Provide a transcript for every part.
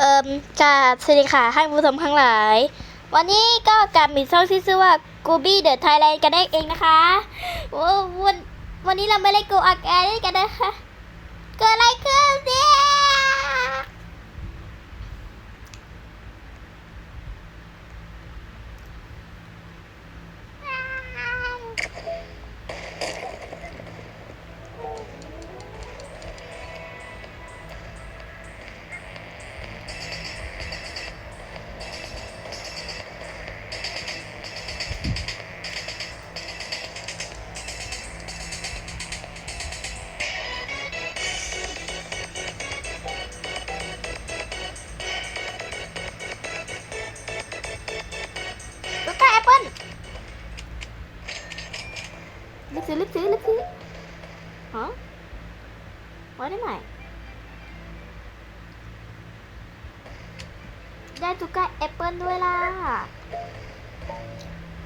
เอ่มกาบสวัสดีค่ะท่านผู้ชมทั้งหลาย วันนี้ก็กลับมีช่องที่ชื่อว่ากูบี้เดอะไทยแลนด์กันได้เองนะคะวันวันนี้เราไม่ได้กูอักแอร์กันนะคะเกิดอะไรขึ้นเนี่ย ไว้ได้ไหมได้ตุ๊กตาแอปเปิ้ลด้วยล่ะ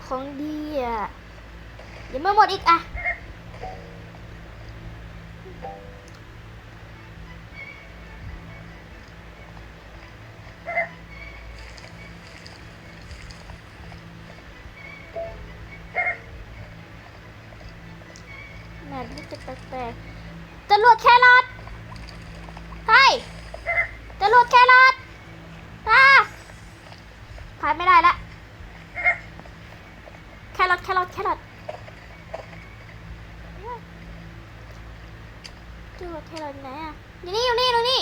ของดีอะยังไม่หมดอีกอะแมปนี่จะแปลกๆ จรวดแครอทเฮ้ยจรวดแครอทอ่าผ่านไม่ได้ละ แครอทแครอทแครอทจรวดแครอทไหนอะอยู่นี่อยู่นี่อยู่นี่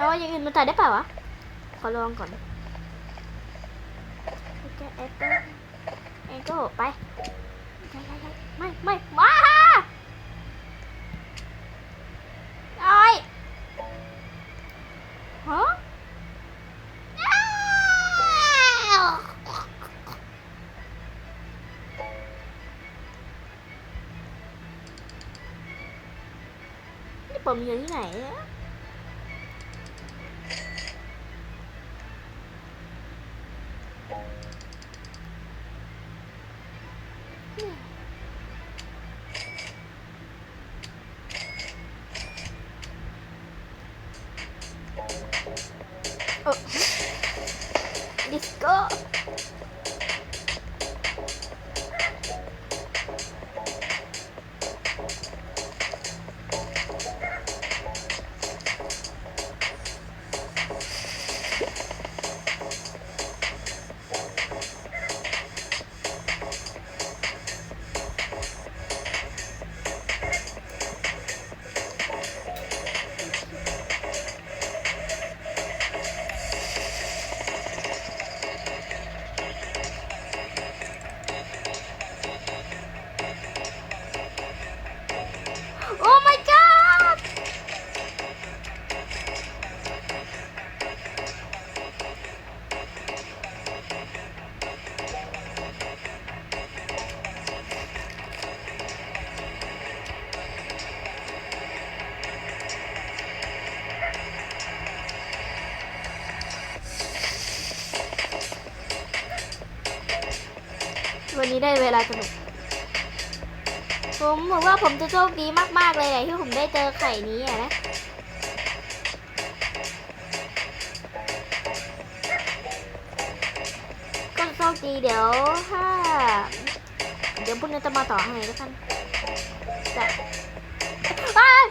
เอาอย่างอื่นมาถ่ายได้เปล่าวะ ขอลองก่อนโอเคแอปเปิ้ลเองก็ไป ไม่ ไม่มาไอ้ยฮะอ้าวนี่ผมอยู่ที่ไหนเนี่ วันนี้ได้เวลาสนุก ผมบอกว่าผมจะโชคดีมากๆเลยแหละที่ผมได้เจอไข่นี้อะนะก็โชคดีเดี๋ยวถ้า เดี๋ยวพรุ่งนี้จะมาต่อให้แล้วกันแต่อ้าว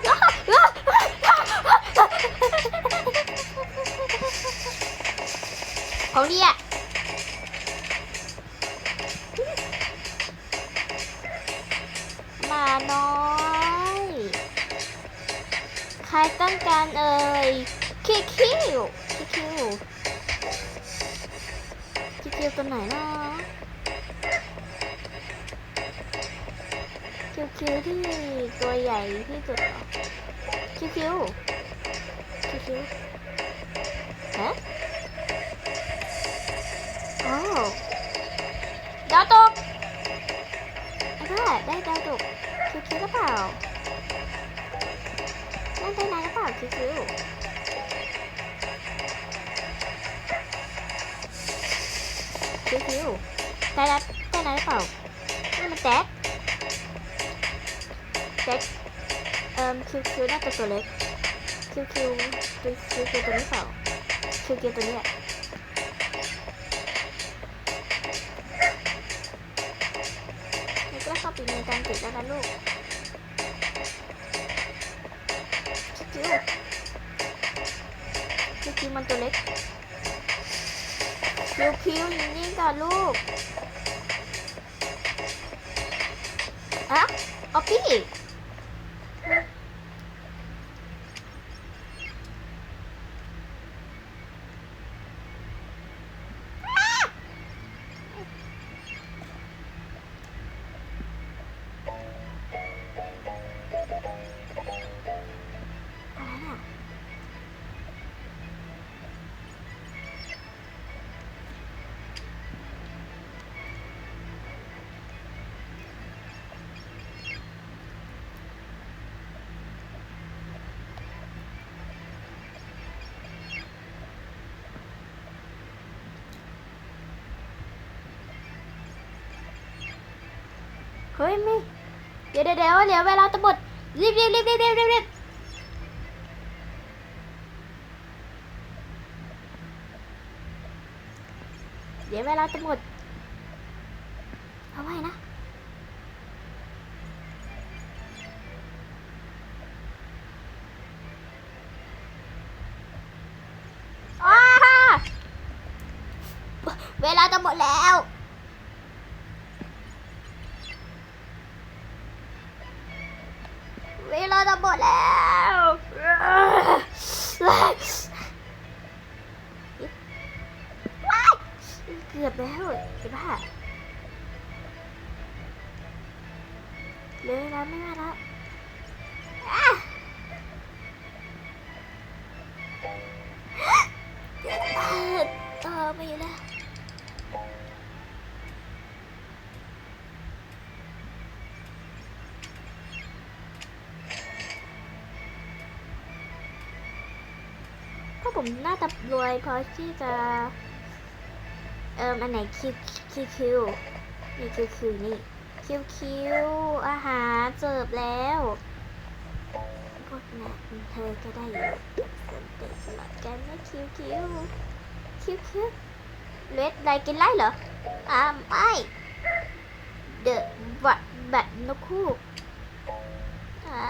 ของดีอะ น้อย ใครต้องการเอ่ยคิวคิวคิวคิวคิวคิวตัวไหนนะคิวคิวที่ตัวใหญ่ที่สุดเหรอคิวคิวคิวคิวฮะ ตัวเล็กคิวคิวคิวคิวคิวตัวนี้เปล่าคิวคิวตัวนี้แหละนี่ก็เข้าไปในการติดแล้วนะลูกคิวคิวคิวคิวมันตัวเล็กคิวคิวอยู่นี่ก่อนลูกอะออปปี้ เฮ้ยไม่เดี๋ยวเดี๋ยวเดี๋ยวเหลือเวลาจะหมดรีบรีบรีบรีบรีบรีบรีบเดี๋ยวเวลาจะหมดเอาไว้นะเวลาจะหมดแล้ว เหลยแล้วไม่มาแล้วอ่อไม่อยู่แล้วเพราะผมน่าจะรวยพอที่จะ เอ่มอันไหนคิวคิวคิวนี่คิวคิวนี่ คิวคิวอาหารเสิร์ฟแล้วพวกนั้นเธอก็ได้อยู่สนใจสลับกันนะคิวคิวคิวคิวเลดอะไรกินไล่เหรออ่าไม่เดอะบัตบัตนกคู่อ่า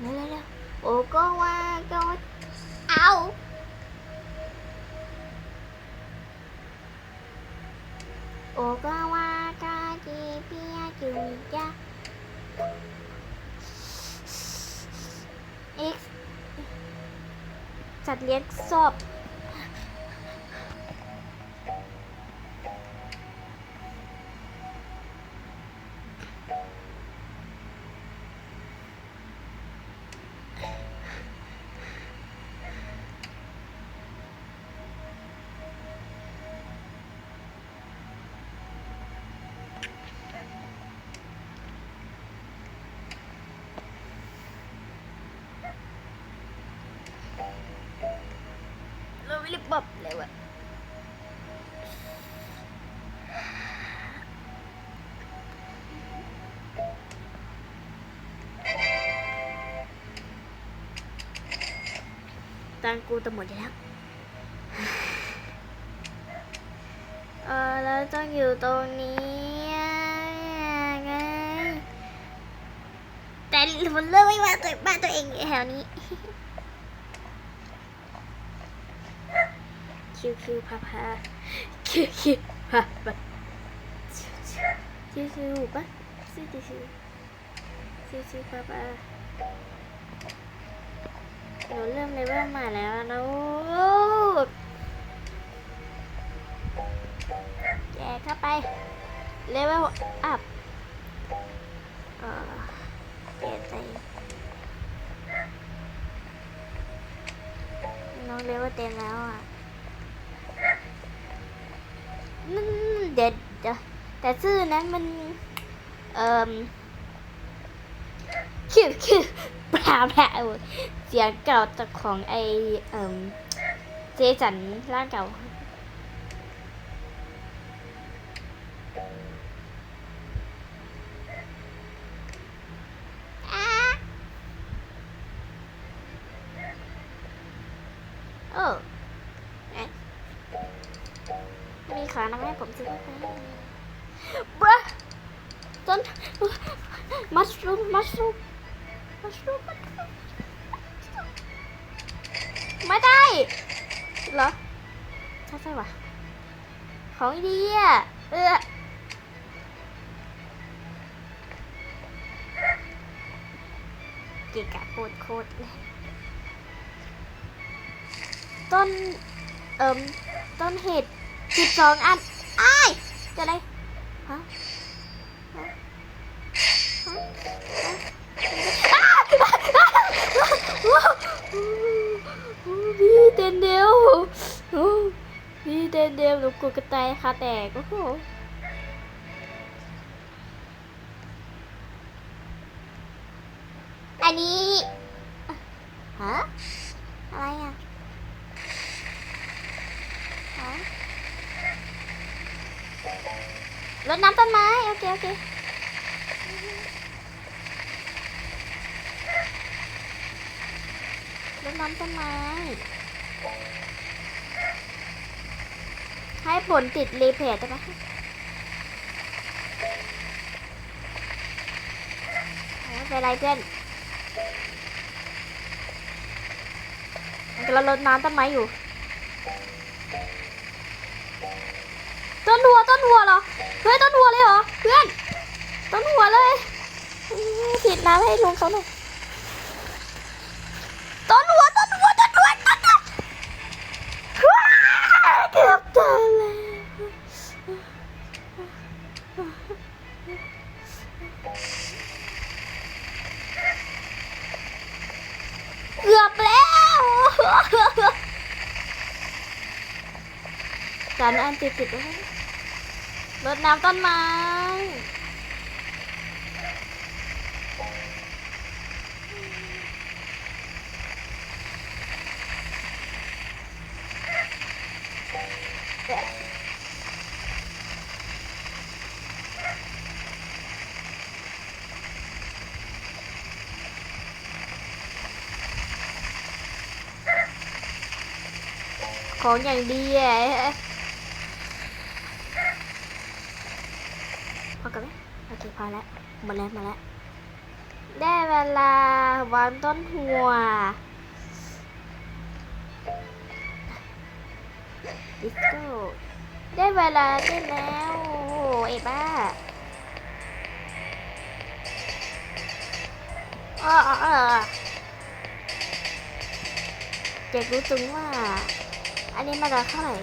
เร็วเร็วโอ้ก็ว่า จัดเลี้ยงสอ ตังกูจะหมดอยู่แล้ว เออแล้วต้องอยู่ตรงนี้ไงแต่ผมเริ่มไม่ว่าตัวบ้านตัวเองอยู่แถวนี้ คิวคิวพาพาคิวคิวพาพาชิวชิวชิวชิวปะชิวชิวชิวชิวชิวพาพา หนูเริ่มเลเวลมาแล้วนะลูกแกเข้าไป เลเวลอัพเออเปลี่ยนใจน้องเลเวลเต็มแล้วอะอืมเดี๋ยวเดี๋ยวแต่ชื่อนั้นมัน เอ่มคิวคิวปลาแผล สียงเก่าจากของไอเอ่มเจสันร่างเก่าเออเอ๊ะมีขานะแม่ผมซื้อไปบะต้นมัชรูมมัชรูมมัชรูม ไม่ได้ เหรอใช่ใช่วะของดีอะเออเกะกะโคตรโคตรเลยต้น เอิมต้นเห็ดสิบสองอันอ้ายจะอะไรฮะฮะฮะฮะ พี่เต้นเดียวโอ้พี่เต้นเดียวหนูกลัวกระต่ายขาแตกโอ้โหอันนี้ฮะอะไรอะรดน้ำต้นไม้ โอเค โอเค รดน้ำต้นไม้ ให้ผลติดรีเพจได้ไหมไม่เป็นไรเพื่อนเรารดน้ำต้นไม้อยู่ ต้นหัวต้นหัวเหรอ เฮ้ยต้นหัวเลยเหรอ เพื่อน ต้นหัวเลยอื้อผิดน้ำให้ลุงเขาหน่อย ต้นหัวต้นหัวต้นหัวต้นหัวว้าวเกือบตายแล้วเกือบแล้วจานอันติดติดๆไว้นะรดน้ำต้นไม้ ของอย่างดีอะพอกันไหมโอเคพอแล้วหมดแล้วมาแล้ว ได้เวลาวางต้นหัวดิสโก้ได้เวลาได้แล้วโอ้โหไอ้บ้าเออเออเอออยากรู้จังว่า อันนี้มาราคาเท่าไหร่